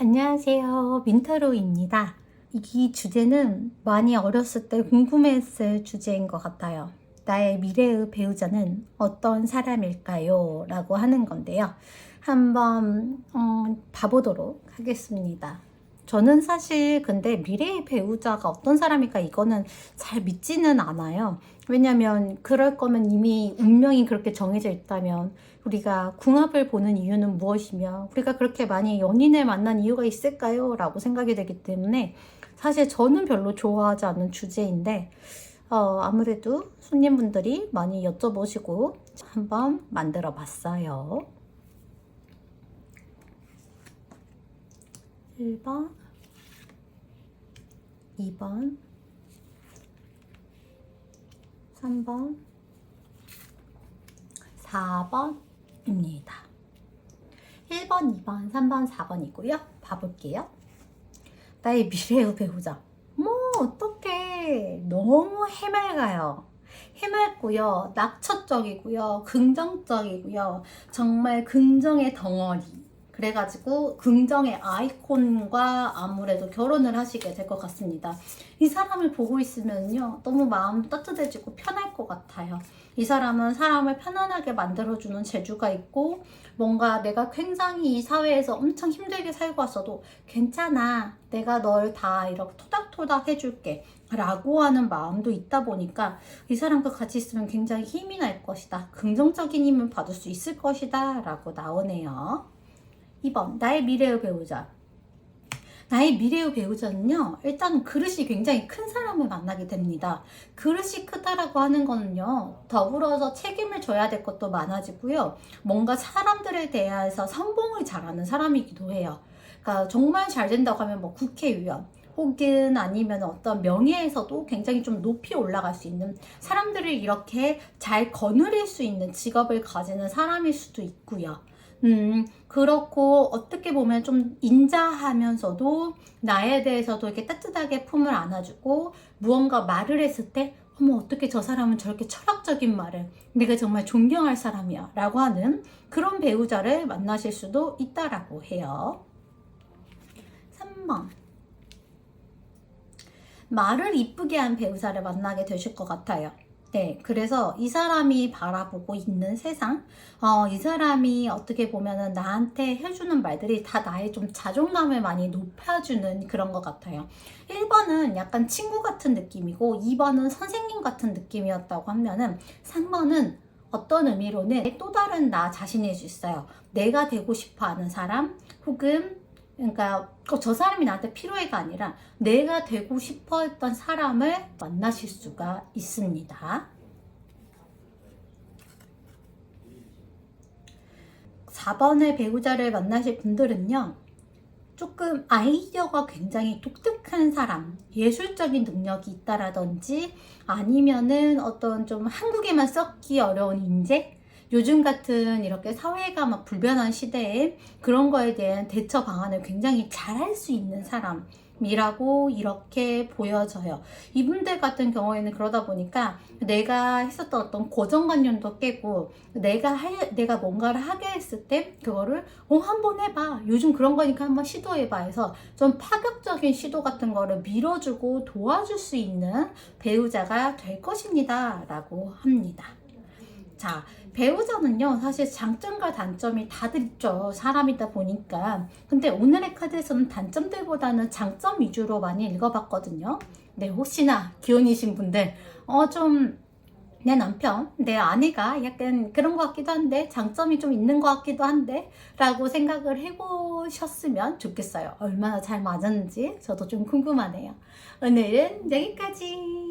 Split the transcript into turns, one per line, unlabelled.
안녕하세요. 민타로입니다. 이 주제는 많이 어렸을 때 궁금했을 주제인 것 같아요. 나의 미래의 배우자는 어떤 사람일까요? 라고 하는 건데요. 한번 어, 봐보도록 하겠습니다. 저는 사실 근데 미래의 배우자가 어떤 사람일까 이거는 잘 믿지는 않아요. 왜냐면 그럴 거면 이미 운명이 그렇게 정해져 있다면 우리가 궁합을 보는 이유는 무엇이며 우리가 그렇게 많이 연인을 만난 이유가 있을까요? 라고 생각이 되기 때문에 사실 저는 별로 좋아하지 않는 주제인데 어, 아무래도 손님분들이 많이 여쭤보시고 한번 만들어 봤어요. 1번, 2번, 3번, 4번입니다. 1번, 2번, 3번, 4번이고요. 봐볼게요. 나의 미래의 배우자. 뭐, 어떡해. 너무 해맑아요. 해맑고요. 낙천적이고요. 긍정적이고요. 정말 긍정의 덩어리. 그래가지고 긍정의 아이콘과 아무래도 결혼을 하시게 될 것 같습니다. 이 사람을 보고 있으면요. 너무 마음 따뜻해지고 편할 것 같아요. 이 사람은 사람을 편안하게 만들어주는 재주가 있고 뭔가 내가 굉장히 이 사회에서 엄청 힘들게 살고 왔어도 괜찮아. 내가 널 다 이렇게 토닥토닥 해줄게. 라고 하는 마음도 있다 보니까 이 사람과 같이 있으면 굉장히 힘이 날 것이다. 긍정적인 힘을 받을 수 있을 것이다. 라고 나오네요. 2번 나의 미래의 배우자. 나의 미래의 배우자는요 일단 그릇이 굉장히 큰 사람을 만나게 됩니다. 그릇이 크다라고 하는 거는요 더불어서 책임을 져야 될 것도 많아지고요 뭔가 사람들에 대해서 선봉을 잘하는 사람이기도 해요. 그러니까 정말 잘 된다고 하면 뭐 국회의원 혹은 아니면 어떤 명예에서도 굉장히 좀 높이 올라갈 수 있는 사람들을 이렇게 잘 거느릴 수 있는 직업을 가지는 사람일 수도 있고요. 음, 그렇고 어떻게 보면 좀 인자하면서도 나에 대해서도 이렇게 따뜻하게 품을 안아주고 무언가 말을 했을 때 어머 어떻게 저 사람은 저렇게 철학적인 말을 내가 정말 존경할 사람이야 라고 하는 그런 배우자를 만나실 수도 있다라고 해요. 3번 말을 이쁘게 한 배우자를 만나게 되실 것 같아요. 네, 그래서 이 사람이 바라보고 있는 세상, 어, 이 사람이 어떻게 보면은 나한테 해주는 말들이 다 나의 좀 자존감을 많이 높여주는 그런 것 같아요. 1번은 약간 친구 같은 느낌이고, 2번은 선생님 같은 느낌이었다고 하면은, 3번은 어떤 의미로는 또 다른 나 자신일 수 있어요. 내가 되고 싶어 하는 사람, 혹은 그러니까 꼭저 사람이 나한테 필요해가 아니라 내가 되고 싶어 했던 사람을 만나실 수가 있습니다. 4번의 배우자를 만나실 분들은요. 조금 아이디어가 굉장히 독특한 사람, 예술적인 능력이 있다라든지 아니면은 어떤 좀 한국에만 썩기 어려운 인재, 요즘 같은 이렇게 사회가 막 불변한 시대에 그런 거에 대한 대처 방안을 굉장히 잘 할 수 있는 사람 이라고 이렇게 보여져요. 이분들 같은 경우에는 그러다 보니까 내가 했었던 어떤 고정관념도 깨고 내가 할, 내가 뭔가를 하게 했을 때 그거를 어, 한번 해봐. 요즘 그런 거니까 한번 시도해봐 해서 좀 파격적인 시도 같은 거를 밀어주고 도와줄 수 있는 배우자가 될 것입니다. 라고 합니다. 자, 배우자는요, 사실 장점과 단점이 다들 있죠. 사람이다 보니까. 근데 오늘의 카드에서는 단점들보다는 장점 위주로 많이 읽어봤거든요. 네, 혹시나 기혼이신 분들, 어, 좀, 내 남편, 내 아내가 약간 그런 것 같기도 한데, 장점이 좀 있는 것 같기도 한데, 라고 생각을 해보셨으면 좋겠어요. 얼마나 잘 맞았는지 저도 좀 궁금하네요. 오늘은 여기까지.